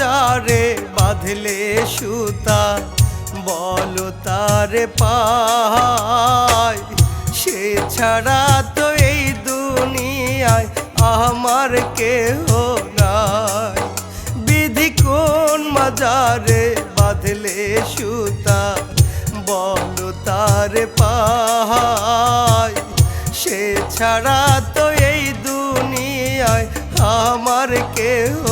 যারে বাঁধলে সুতা, বল তারে পায় সে ছাড়া তো এই দুনিয়ায় আমার কেহ নাই। বিধি কোন মাজারে বাঁধলে সুতা, বল তারে পায় সে ছাড়া তো এই দুনিয়ায় আমার কেউ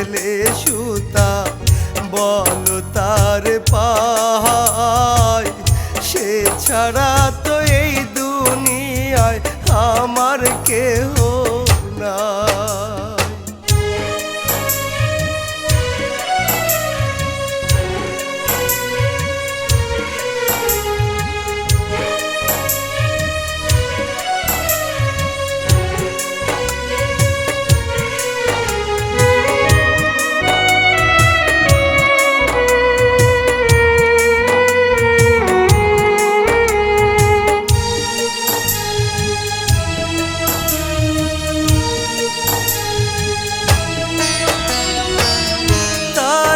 বাঁধলে সুতা বল তার পাহায় সে ছাড়া তো এই দুনিয়ায় আমার কেহ নাই।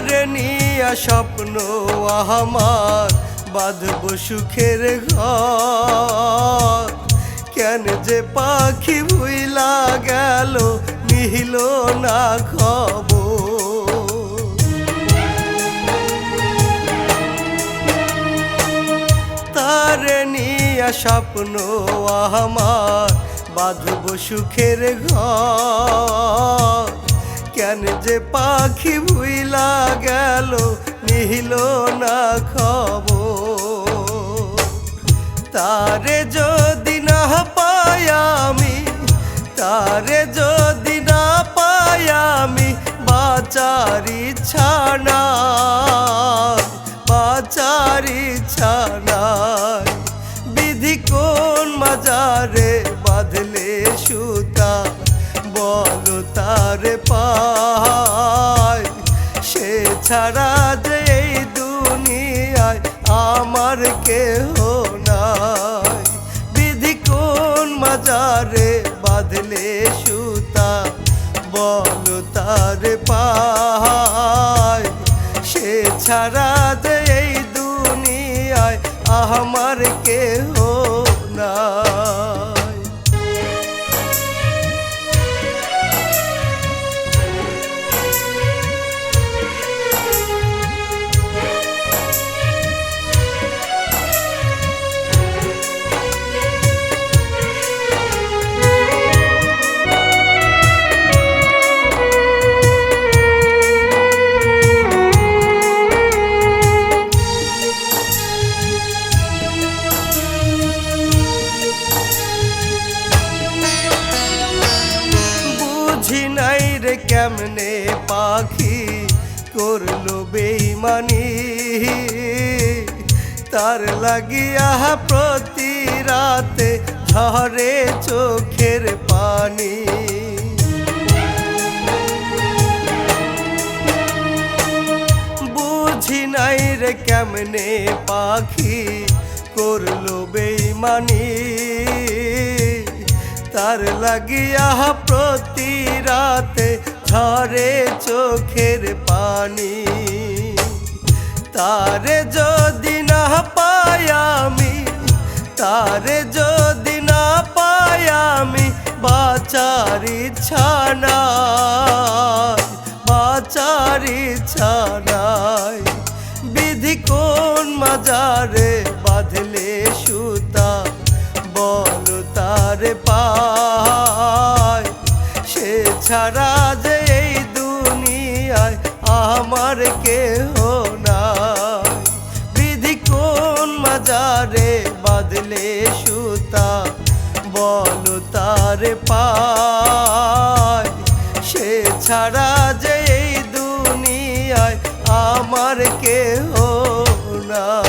তার নিয়া স্বপ্ন আমার বাঁধব সুখের ঘর। কেন যে পাখি ভুইলা গেল নিহিল না খবর। তার নিয়া স্বপ্ন আমার বাঁধব সুখের ঘর। কেন যে পাখি ভুইলা গেল, নিহিল না খব তারে যদি না পাই আমি, তারে যদি না পাই আমি, বাঁচার ছানা বাচারি ইচ্ছা বিধি কোন মাজারে বাঁধলে সুতা তারে পায় সে ছাড়া যে দুনিয়ায় আমার কেহ নাই। বিধি কোন মাজারে বাঁধলে সুতা? বলো তারে পায় সে ছাড়া যে দুনিয়ায় আমার কেহ কেমনে পাখি করল বেইমানি। তার লাগিয়া প্রতি রাতে ঝরে চোখের পানি। বুঝি নাই রে কেমনে পাখি করল বেইমানি। তার লাগিয়া প্রতি রাতে ঝরে চোখের পানি। তারে যদি না পাই আমি, তারে যদি না পাই আমি ইচ্ছা নাই, বাঁচার নাই। বিধি কোন মাজারে বাঁধলে সুতা, বল তার পায়। সে ছাড়া যে আমার কেহ নাই। বিধি কোন মাজারে বাদলে সুতা? বল তার পায়। সে ছাড়া যে এই দুনিয়ায় আমার কেহ না